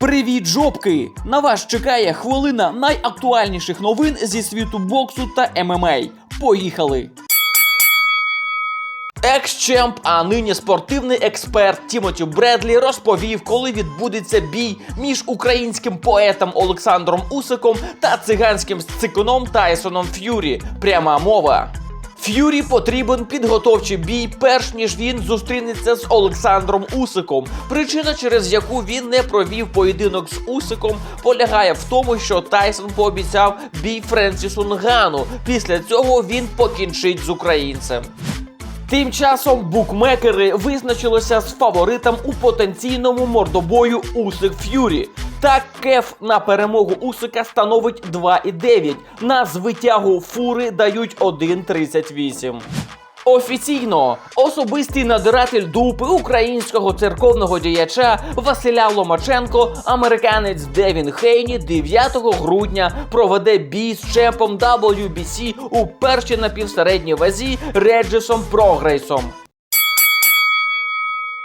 Привіт, жопки! На вас чекає хвилина найактуальніших новин зі світу боксу та ММА. Поїхали! Екс-чемп, а нині спортивний експерт Тімоті Бредлі розповів, коли відбудеться бій між українським поетом Олександром Усиком та циганським цикуном Тайсоном Ф'юрі. Пряма мова. Ф'юрі потрібен підготовчий бій, перш ніж він зустрінеться з Олександром Усиком. Причина, через яку він не провів поєдинок з Усиком, полягає в тому, що Тайсон пообіцяв бій Френсісу Нгану. Після цього він покінчить з українцем. Тим часом букмекери визначилися з фаворитом у потенційному мордобою Усик Ф'юрі. Так, кеф на перемогу Усика становить 2,9. На звитягу фури дають 1,38. Офіційно особистий надиратель дупи українського церковного діяча Василя Ломаченко, американець Девін Хейні 9 грудня проведе бій з чемпом WBC у першій напівсередній вазі Реджесом Прогрейсом.